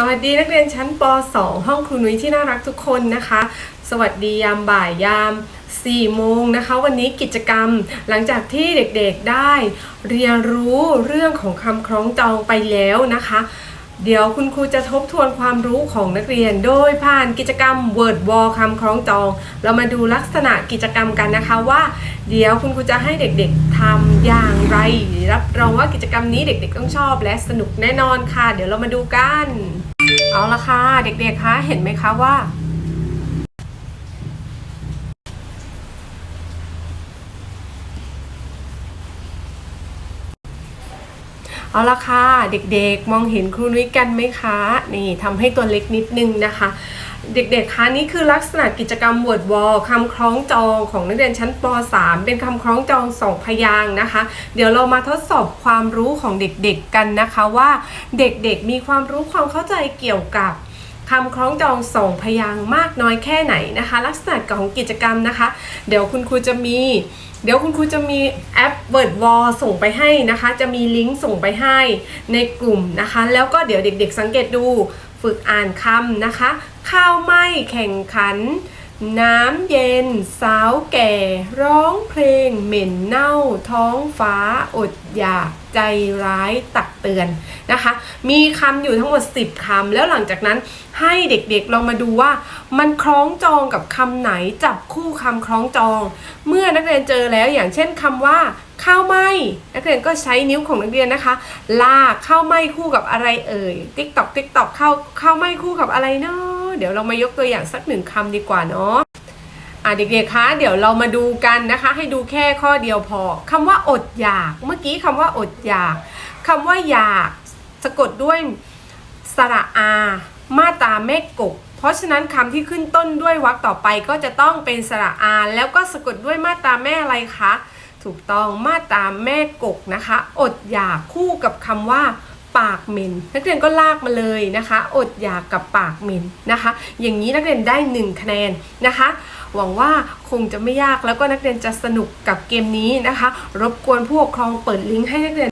สวัสดีนักเรียนชั้นป .2 ห้องครูนุ้ยที่น่ารักทุกคนนะคะ สวัสดียามบ่ายยาม4โมงนะคะ วันนี้กิจกรรมหลังจากที่เด็กๆได้ เรียนรู้เรื่องของคำคล้องจองไปแล้วนะคะ เดี๋ยวคุณครูจะทบทวนความรู้ของนักเรียน โดยผ่านกิจกรรม Word Wall คำคล้องจอง เรามาดูลักษณะกิจกรรมกันนะคะว่า เดี๋ยวคุณครูจะให้เด็กๆทำอย่างไร รับรองว่ากิจกรรมนี้เด็กๆต้องชอบ และสนุกแน่นอนค่ะ เดี๋ยวเรามาดูกัน เอาละค่ะเด็กๆคะเห็นไหมคะว่า เอาละค่ะเด็กๆมองเห็นครูนุ้ยกันไหมคะนี่ทำให้ตัวเล็กนิดนึงนะคะ เด็กๆคะนี่คือลักษณะกิจกรรม Word Wall คำคล้องจองของนักเรียนชั้นป .3 เป็นคำคล้องจองสองพยางนะคะ เดี๋ยวเรามาทดสอบความรู้ของเด็กๆกันนะคะว่า เด็กๆมีความรู้ความเข้าใจเกี่ยวกับ คำคล้องจองสองพยางมากน้อยแค่ไหนนะคะ ลักษณะของกิจกรรมนะคะ เดี๋ยวคุณครูจะมีเดี๋ยวคุณครูจะมีแอป Word Wall ส่งไปให้นะคะ จะมีลิงก์ส่งไปให้ในกลุ่มนะคะ แล้วก็เดี๋ยวเด็กๆสังเกตดู ฝึกอ่านคำนะคะ ข้าวไหม้แข่งขัน น้ำเย็น สาวแก่ ร้องเพลง เหม็นเน่า ท้องฟ้า อดอยากใจร้ายตักเตือนนะคะ มีคำอยู่ทั้งหมด 10คำแล้วหลังจากนั้นให้เด็กๆลองมาดูว่า มันคล้องจองกับคำไหนจับคู่คำคล้องจอง เมื่อนักเรียนเจอแล้วอย่างเช่นคำว่าข้าวไหมนักเรียนก็ใช้นิ้วของนักเรียนนะคะ ลากข้าวไหมคู่กับอะไรเอ่ยติ๊กตอกติ๊กตอกข้าวข้าวไหมคู่กับอะไรเนาะ เดี๋ยวเรามายกตัวอย่างสักหนึ่งคำดีกว่าเนาะอะเด็กๆคะเดี๋ยวเรามาดูกันนะคะ ให้ดูแค่ข้อเดียวพอคำว่าอดอยาก เมื่อกี้คำว่าอดอยากคำว่าอยากสะกดด้วยสระอา มาตาแม่กก เพราะฉะนั้นคำที่ขึ้นต้นด้วยวรรคต่อไปก็จะต้องเป็นสระอา แล้วก็สะกดด้วยมาตาแม่อะไรคะ ถูกต้องมาตาแม่กกนะคะ อดอยากคู่กับคำว่า ปากเหม็น นักเรียนก็ลากมาเลยนะคะ อดอยากกับปากเหม็นนะคะ อย่างนี้นักเรียนได้ 1 คะแนนนะคะ หวังว่าคงจะไม่ยากแล้วก็นักเรียนจะสนุกกับเกมนี้นะคะ รบกวนผู้ปกครองเปิดลิงก์ให้นักเรียน